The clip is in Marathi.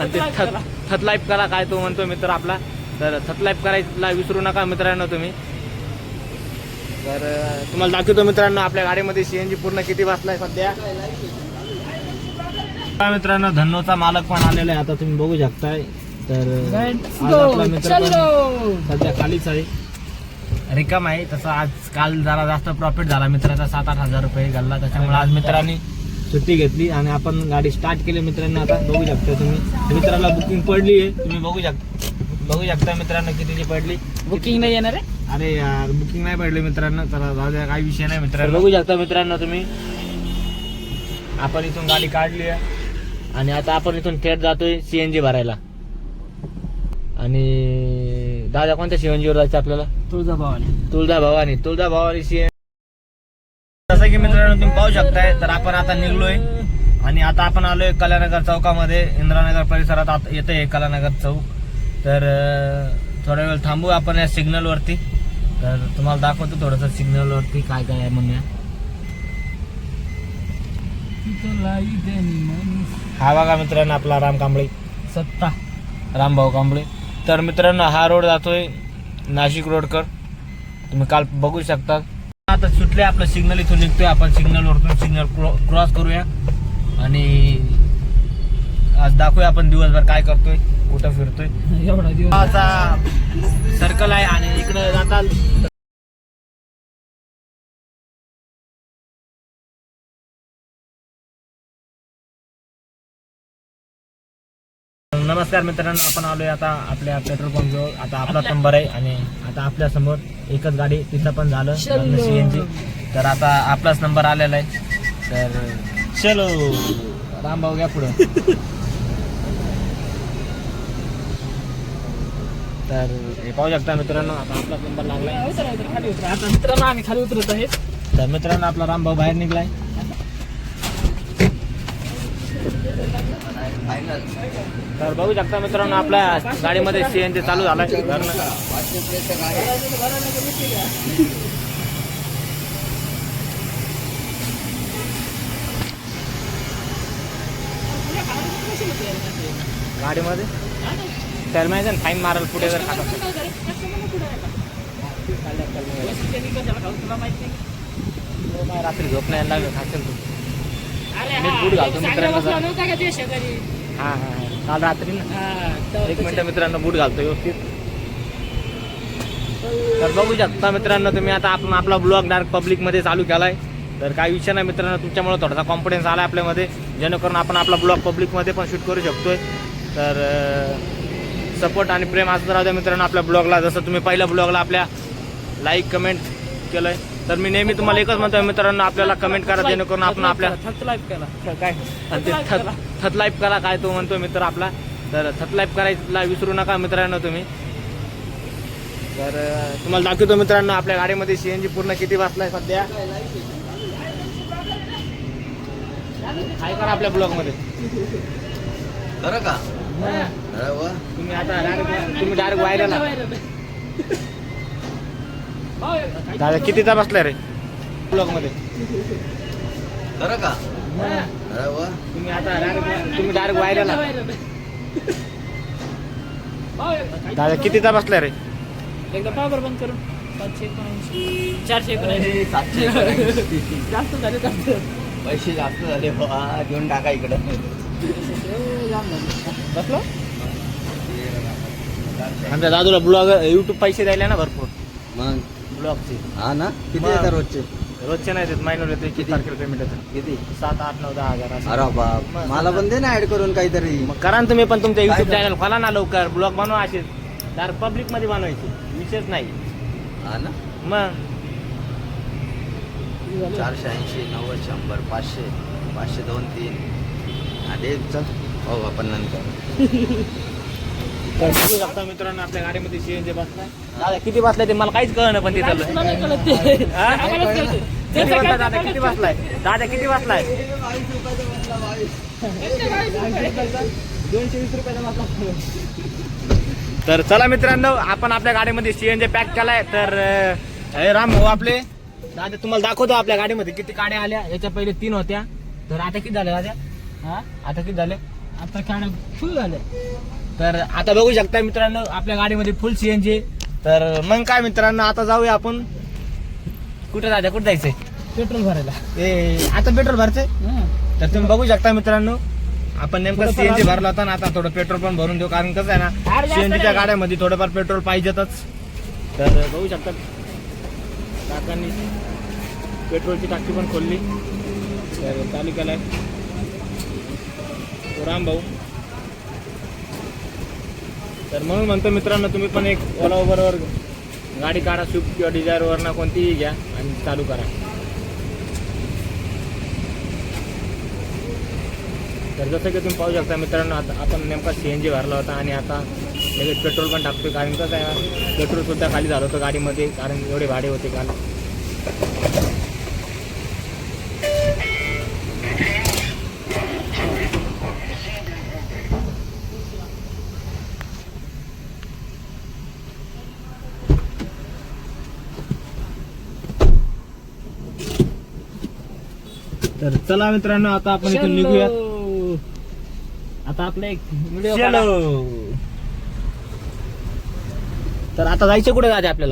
आणि ते थत थत लाईफ करा काय तो म्हणतो मित्र आपला. तर थत लाईफ करायला विसरू नका मित्रांनो तुम्ही. तर तुम्हाला दाखवतो मित्रांनो आपल्या गाडीमध्ये सीएनजी पूर्ण किती बसलाय सध्या. मित्रांनो धन्नोचा मालक पण आलेला आहे. आता तुम्ही बघू शकताय. तर आज आपला मित्र सध्या खालीच आहे. रिकाम आहे. तसं आज काल जरा जास्त प्रॉफिट झाला मित्राचा सात आठ हजार रुपये घालला त्याच्यामुळे आज मित्रांनी सुट्टी घेतली आणि आपण गाडी स्टार्ट केली मित्रांनो आता. बघू शकता तुम्ही. मित्राला बुकिंग पडली आहे. तुम्ही बघू शकता बघू शकता मित्रांनो कितीची पडली. बुकिंग नाही येणार आहे? अरे यार बुकिंग नाही पडली मित्रांनो. तर जाऊ द्या काही विषय नाही मित्रांनो. बघू शकता मित्रांनो तुम्ही. आपण इथून गाडी काढली आहे. आणि आता आपण इथून थेट जातोय सीएनजी भरायला. आणि दादा कोणत्या सीएनजी वर जायचं आपल्याला? तुळजाभवानी. तुळजा भवानी तुळजा भवानी सीएन जसं की मित्रांनो तुम्ही पाहू शकताय तर आपण आता निघलोय. आणि आता आपण आलोय कलानगर चौकामध्ये. इंद्रानगर परिसरात आता येतोय कलानगर चौक. तर थोडा वेळ थांबू आपण या सिग्नल वरती तर तुम्हाला दाखवतो थोडस सिग्नल वरती काय काय आहे म्हणूया हा बघा मित्रांनो आपला राम कांबळे. सत्ता. रामभाऊ कांबळे. तर मित्रांनो हा रोड जातोय नाशिक रोडकर. तुम्ही काल बघू शकता. आता सुटले आपलं सिग्नल इथून निघतोय. आपण सिग्नल वरतून सिग्नल क्रॉस करूया. आणि आज दाखवूया आपण दिवसभर काय करतोय कुठं फिरतोय. एवढा दिवस. असा सर्कल आहे आणि इकडे जाताल. नमस्कार मित्रांनो आपण आलोय आता आपल्या पेट्रोल पंप जवळ. आता आपला नंबर आहे आणि आता आपल्यासमोर एकच गाडी तिथं पण झालं. सीएनजी तर आता आपलाच नंबर आलेला आहे. तर चलो. रामभाऊ घ्या पुढं. तर हे पाहू शकता मित्रांनो आता आपला नंबर लागलाय. उतरा, उतरा, खाली उतरा. आता मित्रांनो आम्ही खाली उतरत आहे. तर मित्रांनो आपला रामभाऊ बाहेर निघलाय. तर बघू शकता मित्रांनो आपल्या गाडीमध्ये सीएनजी चालू झालाय. घरनं. गाडीमध्ये? तर माहिती ना फाईन मारायला पुढे जर खाता नाही, रात्री झोप नाही लागलं खाशील तू. मी बूट घालतो मित्रांनो. हा हा हा. काल रात्री ना एक मिनिट मित्रांनो बूट घालतो व्यवस्थित. तर बघू शकता मित्रांनो तुम्ही आता आपण आपला ब्लॉग डायरेक्ट पब्लिकमध्ये चालू केलाय. तर काही विषय नाही मित्रांनो तुमच्यामुळे थोडासा कॉन्फिडन्स आला आपल्यामध्ये. जेणेकरून आपण आपला ब्लॉग पब्लिकमध्ये पण शूट करू शकतोय. तर सपोर्ट आणि प्रेम असं राहू द्या मित्रांनो आपल्या ब्लॉगला जसं तुम्ही पहिल्या ब्लॉगला आपल्या लाईक कमेंट केलंय. तर मी नेहमी तुम्हाला एकच म्हणतोय मित्रांनो आपल्याला कमेंट करा जेणेकरून आपण आपल्या काय? थत लाईफ करा. काय तो म्हणतो मित्र आपला. तर थत लाईफ करायला विसरू नका मित्रांनो तुम्ही. तर तुम्हाला दाखवतो मित्रांनो आपल्या गाडीमध्ये सीएनजी पूर्ण किती बसलाय सध्या. काय करा आपल्या ब्लॉगमध्ये खरं का? तुम्ही आता डायरेक्ट तुम्ही डायरेक्ट व्हायरल दादा कितीचा बसलाय रे? ब्लॉगमध्ये खरं का? अरे वा तुम्ही आता डायरेक्ट तुम्ही डायरेक्ट व्हायरल दादा कितीचा बसलाय रे? एकदा पावर बंद करून पाचशे एकोणऐंशी. चारशे एकोणऐंशी. सातशे एकोणऐंशी. जास्त झाले जास्त पैसे जास्त झाले बा. घेऊन टाका इकडं. बसलो? आमच्या दादूला ब्लॉग युट्यूब पैसे द्यायला ना भरपूर. मग? ब्लॉगचे हा ना? किती मग. येतात रोजचे? रोजचे नाही देत महिन्याला येते किती? तारखेला पेमेंट येतं किती? सात आठ नऊ दहा हजार असं. अरे बाप. मला पण दे ना ऍड करून काहीतरी. मग करा ना तुम्ही पण तुमच्या काय युट्यूब? चॅनल खोला ना लवकर. ब्लॉग बनवा असे तर पब्लिकमध्ये बनवायचे. विशेष नाही. हा ना? मग? चारशे ऐंशी नव्वद शंभर पाचशे पाचशे दोन तीन. अरे चल हो आपण नंतर. तर बघू शकता मित्रांनो आपल्या गाडीमध्ये सीएनजी बसलाय. दादा किती बसलाय ते मला काहीच कळलं पण ते. कळतं. किती बसलाय काय दादा किती बसलाय? दादा किती बसलाय? दोनशे वीस रुपयाचा मागला तर चला मित्रांनो आपण आपल्या गाडीमध्ये सीएनजी पॅक केलाय. तर हे राम भाऊ आपले. दादा तुम्हाला दाखवतो आपल्या गाडीमध्ये किती गाड्या आल्या. याच्या पहिले तीन होत्या. तर आता किती झाल्या दादा? हा? आता किती झाले? आता गाड्या फुल झाल्या तर आता बघू शकता मित्रांनो आपल्या गाडीमध्ये फुल सीएनजी तर मग काय मित्रांनो आता जाऊया आपण. कुठे जायचं कुठे जायचंय? पेट्रोल भरायला. ए आता पेट्रोल हं. तर तुम्ही बघू शकता मित्रांनो आपण नेमकं सीएनजी. भरला होता ना आता थोडं पेट्रोल पण भरून देऊ कारण कसं आहे ना सीएनजीच्या. गाड्यामध्ये थोडंफार पेट्रोल पाहिजेतच. तर बघू शकता काकांनी पेट्रोलची टाकी पण खोलली. तर चालू केलाय. तो राम भाऊ तर म्हणून म्हणतो मित्रांनो तुम्ही पण एक ओला उबरवर गाडी काढा स्विफ्ट किंवा डिझायरवरनं कोणतीही घ्या आणि चालू करा. तर जसं की तुम्ही पाहू शकता मित्रांनो आता आपण नेमका सी एन जी भरला होता आणि आता लगेच पेट्रोल पण टाकतोय. कारण कसं आहे पेट्रोलसुद्धा खाली झालं होतं गाडीमध्ये कारण एवढे भाडे होते काल. तर चला मित्रांनो आता आपण इथून निघूयात. चलो. आता आपला एक व्हिडिओ तर आता जायचं कुठे जायचं आपल्याला?